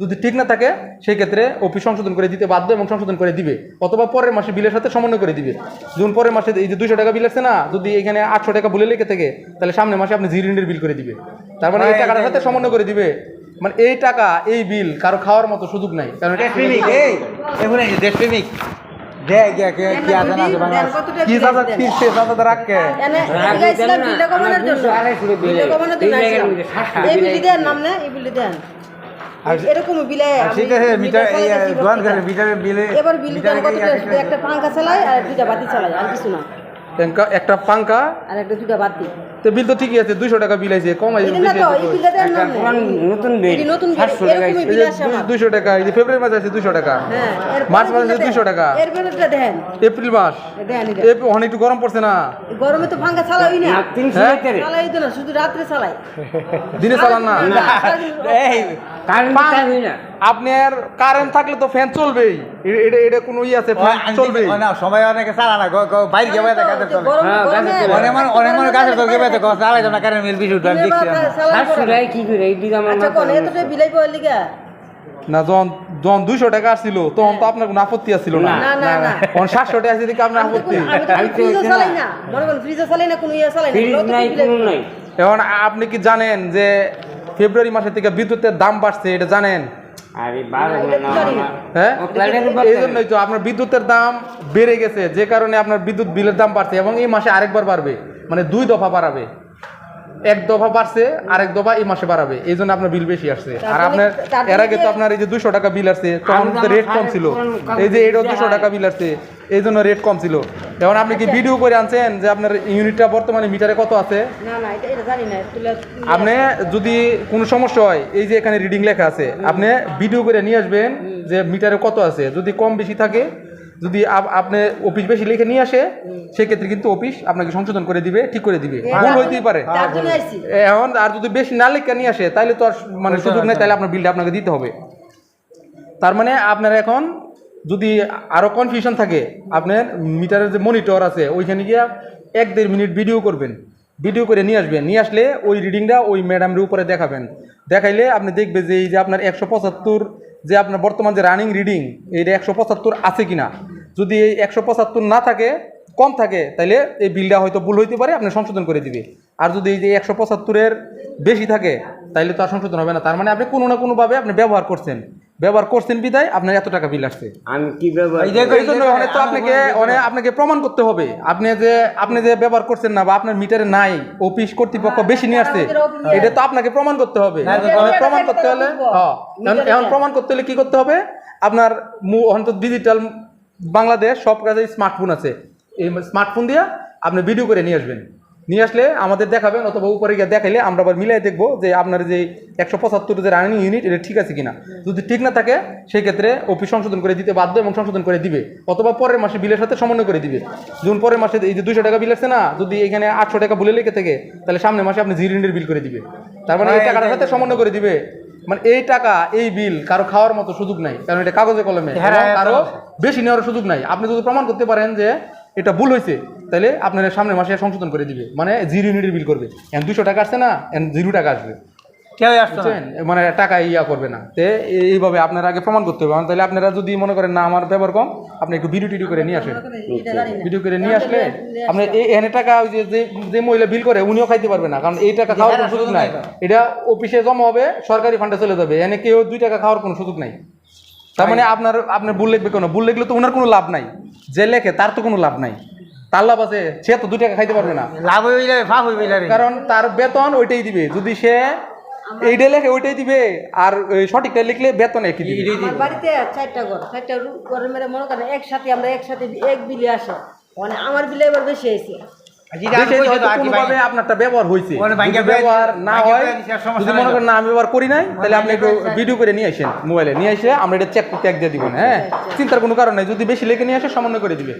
যদি ঠিক না থাকে সেই ক্ষেত্রে অফিস সংশোধন করে দিতে বাধ্য এবং সংশোধন করে দিবে। অথবা পরের মাসে বিলের সাথে সমন্বয় করে দিবে। যখন পরের মাসে এই যে দুইশো টাকা বিল আসছে না যদি এখানে আটশো টাকা ভুলে লেগে থাকে তাহলে সামনের মাসে আপনি জিরো ইউনিটের বিল করে দিবে। তার মানে এই টাকাটার সাথে সমন্বয় করে দিবে। মানে এই টাকা এই বিল কারও খাওয়ার মতো সুযোগ নাই। কারণ দেশপ্রেমিক আছে আছে বাংলা বিলে বিলে বিলি দেন। এরকম বিলে ঠিক আছে মিটার এই বিলে এবার একটা পাঙ্খা চালাই আর দুইটা বাতি চালাই আর কিছু না। একটা- একটা পাঙ্কা আর একটা দুইটা বাতি। তো বিল তো ঠিকই আছে দুইশো টাকা বিল আছে না নতুন বিল বিল টাকা এই ফেব্রুয়ারি মাসে আছে দুইশো টাকা। হ্যাঁ মার্চ মাসে। 200 টাকা। এর বিলটা দেন। এপ্রিল মাস। দেন এটা। অনেক একটু গরম পড়ছে না। গরমে তো পাঙ্খা চালাই না। না তিনশো হ্যাঁ? চালাই তো না শুধু রাত্রে চালাই দিনে চালান না। এই না আপনার কারেন্ট থাকলে তো ফ্যান চলবেই। এটা এটা কোনো ই আছে ফ্যান চলবে না সময় অনেকে চালা না বাইরে গিয়ে বাইরে হ্যাঁ। অনেক মানুষ অনেক মানুষ গাছের বাইরে চালাই না কারণ মিল বিশ আমি দেখছি আমরা। টাকা কি করে? এই দিকে আমার আচ্ছা কোন এতটা বিলাই পাওয়ার লিগা? না যখন যখন দুইশো টাকা আসছিল তখন তো আপনার কোনো আপত্তি আসছিল না। না না না তখন সাতশো টাকা আসছে দেখে আপনার আপত্তি। ইয়ে এখন আপনি কি জানেন যে ফেব্রুয়ারি মাসের থেকে বিদ্যুতের দাম বাড়ছে এটা জানেন। হ্যাঁ? এই জন্যই তো আপনার বিদ্যুতের দাম বেড়ে গেছে যে কারণে আপনার বিদ্যুৎ বিলের দাম বাড়ছে এবং এই মাসে আরেকবার বাড়বে মানে দুই দফা বাড়াবে। এক দফা বাড়ছে আরেক দফা এই মাসে বাড়াবে। এই জন্য আপনার বিল বেশি আসছে। আর আপনার এর আগে তো আপনার এই যে দুশো টাকা বিল আসছে তখন রেট কম ছিল। এই যে এটাও দুশো টাকা বিল আসছে এই জন্য রেট কম ছিল। এখন আপনি কি ভিডিও করে আনছেন যে আপনার ইউনিটটা বর্তমানে মিটারে কত আছে? না না এটা এটা জানি না তুলে আপনি যদি কোনো সমস্যা হয় এই যে এখানে রিডিং লেখা আছে আপনি ভিডিও করে নিয়ে আসবেন যে মিটারে কত আছে। যদি কম বেশি থাকে যদি আপনি অফিস বেশি লিখে নিয়ে আসে সেক্ষেত্রে কিন্তু অফিস আপনাকে সংশোধন করে দিবে ঠিক করে দিবে। ভুল হইতেই পারে। এখন আর যদি বেশি না লিখে নিয়ে আসে তাহলে তো আর মানে সুযোগ নেই তাহলে আপনার বিলটা আপনাকে দিতে হবে। তার মানে আপনার এখন যদি আরও কনফিউশন থাকে আপনার মিটারের যে মনিটর আছে ওইখানে গিয়ে এক দেড় মিনিট ভিডিও করবেন। ভিডিও করে নিয়ে আসবেন। নিয়ে আসলে ওই রিডিংটা ওই ম্যাডামের উপরে দেখাবেন। দেখাইলে আপনি দেখবে যে এই যে আপনার একশো পঁচাত্তর, যে আপনার বর্তমান যে রানিং রিডিং এইটা একশো পঁচাত্তর আছে কি না যদি এই একশো পঁচাত্তর না থাকে, কম থাকে তাহলে এই বিলটা হয়তো ভুল হইতে পারে, আপনি সংশোধন করে দিবে। আর যদি এই যে একশো পঁচাত্তরের বেশি থাকে তাহলে তো আর সংশোধন হবে না। তার মানে আপনি কোনো না কোনোভাবে আপনি ব্যবহার করছেন। ব্যবহার করছেন বিদায় আপনার এত টাকা বিল আসছে। আমি কি ব্যবহার এই জন্য অনেক তো আপনাকে অনেক আপনাকে প্রমাণ করতে হবে। আপনি যে আপনি যে ব্যবহার করছেন না বা আপনার মিটারে নাই অফিস কর্তৃপক্ষ বেশি নিয়ে আসছে এটা তো আপনাকে প্রমাণ করতে হবে। এখন প্রমাণ করতে হলে হ্যাঁ এখন- প্রমাণ করতে হলে কি করতে হবে? আপনার মু- এখন তো ডিজিটাল বাংলাদেশ সব কাজে স্মার্টফোন আছে। এই স্মার্টফোন দিয়ে আপনি ভিডিও করে নিয়ে আসবেন। নিয়ে আসলে আমাদের দেখাবেন অথবা উপরে গিয়ে দেখাইলে আমরা আবার মিলাই দেখব যে আপনার যে একশো পঁচাত্তর যে রানিং ইউনিট এটা ঠিক আছে কিনা। যদি ঠিক না থাকে সেই ক্ষেত্রে অফিস সংশোধন করে দিতে বাধ্য এবং সংশোধন করে দিবে। অথবা পরের মাসে বিলের সাথে সমন্বয় করে দিবে। যখন পরের মাসে এই যে দুইশো টাকা বিল আছে না যদি এখানে আটশো টাকা ভুলে লেগে থাকে তাহলে সামনের মাসে আপনি জিরো ইউনিটের বিল করে দিবে। তার মানে এই টাকাটার সাথে সমন্বয় করে দিবে। মানে এই টাকা এই বিল কারও খাওয়ার মতো সুযোগ নাই কারণ এটা কাগজে কলমে। হ্যাঁ, হ্যাঁ, কারও বেশি নেওয়ার সুযোগ নাই। আপনি যদি প্রমাণ করতে পারেন যে এটা ভুল হয়েছে তাহলে আপনার সামনের মাসে সংশোধন করে দিবে। মানে জিরো ইউনিটের বিল করবে। এখন দুশো টাকা আসছে না এখন জিরো টাকা আসবে। কেউ আসতো না। বুঝছেন? মানে টাকা ইয়া করবে না। তে এইভাবে আপনারা আগে প্রমাণ করতে হবে। তাহলে আপনারা যদি মনে করেন না আমার ব্যবহার কম আপনি একটু ভিডিও টিডিও করে নিয়ে আসেন। ভিডিও করে নিয়ে আসলে আপনি এই এখানে টাকা ওই যে যে- যে মহিলা বিল করে উনিও খাইতে পারবে না। কারণ এই টাকা খাওয়ার কোনো সুযোগ নাই। এটা অফিসে জমা হবে সরকারি ফান্ডে চলে যাবে। এনে কেউ দুই টাকা খাওয়ার কোনো সুযোগ নাই। তার মানে আপনার আপনার ভুল লিখবে কেন? ভুল লিখলে তো ওনার কোনো লাভ নাই। যে লেখে তার তো কোনো লাভ নাই। তার লাভ আছে সে তো দুই টাকা খাইতে পারবে না। লাভ হয়ে যাবে ফাঁক হয়ে যাবে কারণ তার বেতন ওইটাই দিবে। যদি সে এইটা লেখে ওইটাই দিবে। আর সঠিকটা লিখলে বেতন একই দিবে। আমার বাড়িতে চারটা ঘর। চারটা ঘরের মেরে মনে করেন একসাথে আমরা একসাথে এক বিলে আসে। মানে আমার বিলে এবার বেশি আপনারটা ব্যবহার হয়েছে। ব্যবহার না হয় যদি মনে করেন না আমি ব্যবহার করি নাই তাহলে আপনি একটু ভিডিও করে নিয়ে আসেন মোবাইলে। নিয়ে এসে আমরা এটা চেক চেক দিয়ে দিবেন হ্যাঁ? চিন্তার কোনো কারণ নাই যদি বেশি লেগে নিয়ে আসে সমন্বয় করে দিবে।